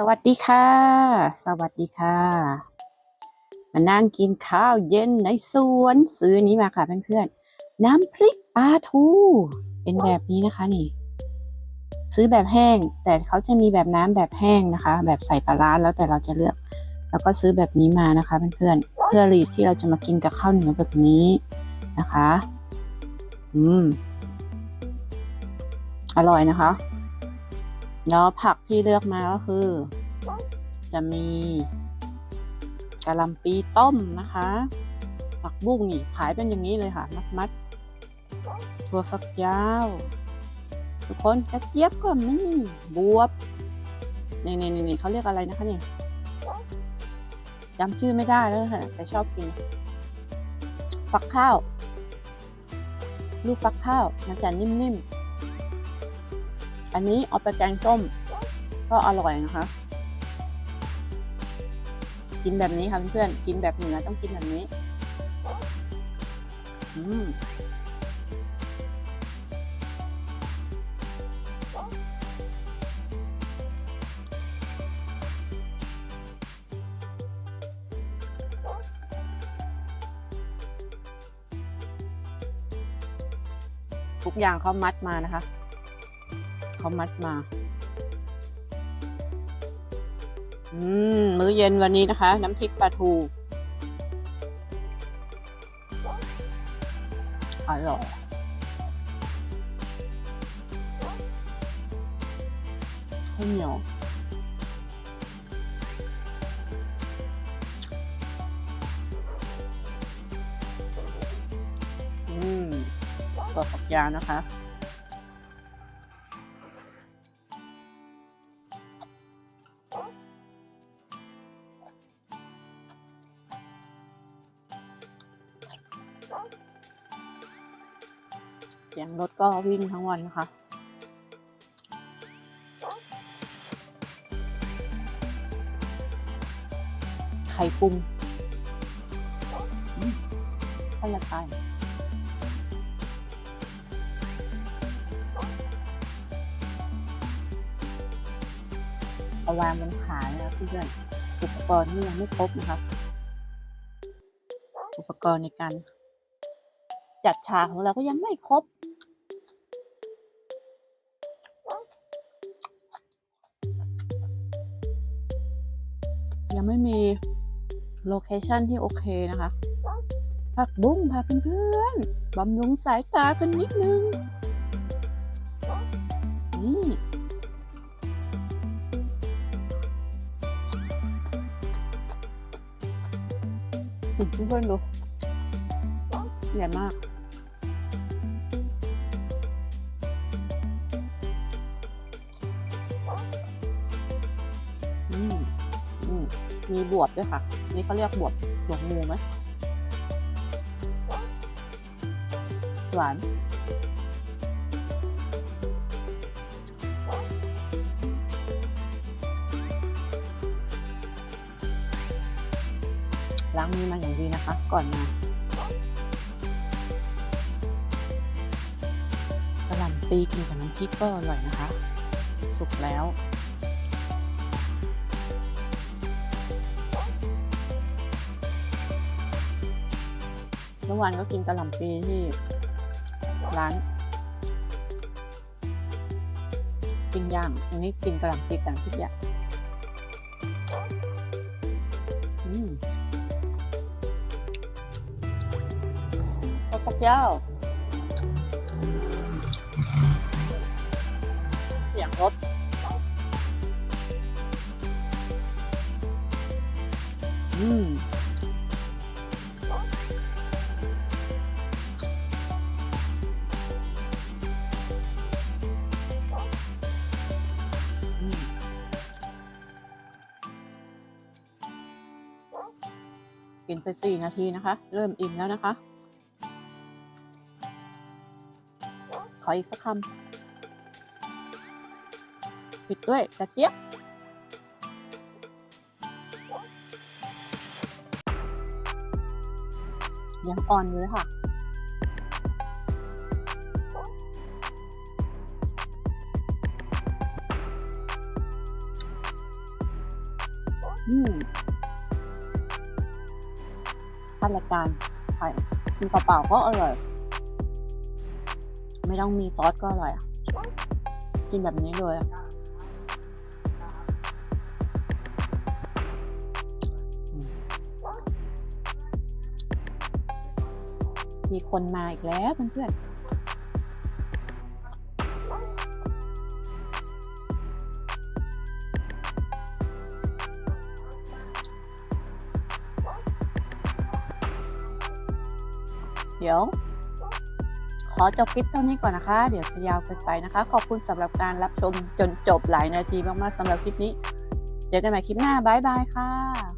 สวัสดีค่ะ สวัสดีค่ะ มานั่งกินข้าวเย็นในสวนซื้อนี้มาค่ะเพื่อนๆ น้ำพริกปลาทู เป็นแบบนี้นะคะนี่ ซื้อแบบแห้ง แต่เขาจะมีแบบน้ำแบบแห้งนะคะ แบบใส่ปลาร้าแล้วแต่เราจะเลือก แล้วก็ซื้อแบบนี้มานะคะเพื่อนๆ เพื่อรีดที่เราจะมากินกับข้าวเหนียวแบบนี้นะคะ อืม อร่อยนะคะ แล้วผักที่เลือกมาก็คือ จะมีกะหล่ำปีต้มนะคะ ผักบุ้งนี่ขายเป็นอย่างนี้เลยค่ะ มัดมัดถั่วฝักยาวทุกคนกระเจี๊ยบก็มีบวบนี่นี่นี่เขาเรียกอะไรนะคะเนี่ยจำชื่อไม่ได้แล้วค่ะแต่ชอบกิน ฟักข้าว ลูกฟักข้าวมันจะนิ่มๆ อันนี้เอาไปแกงส้ม ก็อร่อยนะคะ กินแบบนี้ค่ะเพื่อนๆกินแบบเหนือต้องกินแบบนี้ อืมทุกอย่างเขามัดมานะคะ เขามัดมา อืม มื้อเย็นวันนี้นะคะ น้ำพริกปลาทู อร่อยข้าวเหนียวอืมตัวฝักยาวนะคะ สียงรถก็วิ่งทั้งวันนะคะไข่ปรุงอืมข้าวละไก่เอาวางบนขานะคะเพื่อนอุปกรณ์นี่ยังไม่ครบนะคะอุปกรณ์ในการจัดฉากของเราก็ยังไม่ครบ ยังไม่มีโลเคชันที่โอเคนะคะผักบุ้งพาเพื่อนๆบำรุงสายตากันนิดนึง นี่เพื่อนๆดูใหญ่มาก มีบวบด้วยค่ะ นี่เขาเรียกบวบ บวบงูไหมหวาน ล้างมือมาอย่างดีนะคะ ก่อนมากระหล่ำปีกินกับน้ำพริกก็อร่อยนะคะ สุกแล้ว เมื่อวานก็กินกระหล่ำปีที่ร้านปิ้งย่างวันนี้กินกระหล่ำปีกับน้ำพริกย่างอืมข้าวฝักยาวเสียงรถอืม กินไปสี่นาทีนะคะ เริ่มอิ่มแล้วนะคะ ขออีกสักคำปิดด้วยกระเจี๊ยบยังอ่อนอยู่เลยค่ะอืม ทานรายการไข่กินเปล่าๆก็อร่อย ไม่ต้องมีซอสก็อร่อยอะกินแบบนี้เลยมมีคนมาอีกแล้วเพื่อนๆ เดี๋ยว ขอจบคลิปเท่านี้ก่อนนะคะ เดี๋ยวจะยาวเกินไปนะคะ ขอบคุณสำหรับการรับชมจนจบหลายนาทีมากๆสำหรับคลิปนี้ เจอกันใหม่คลิปหน้าบ๊ายบายค่ะ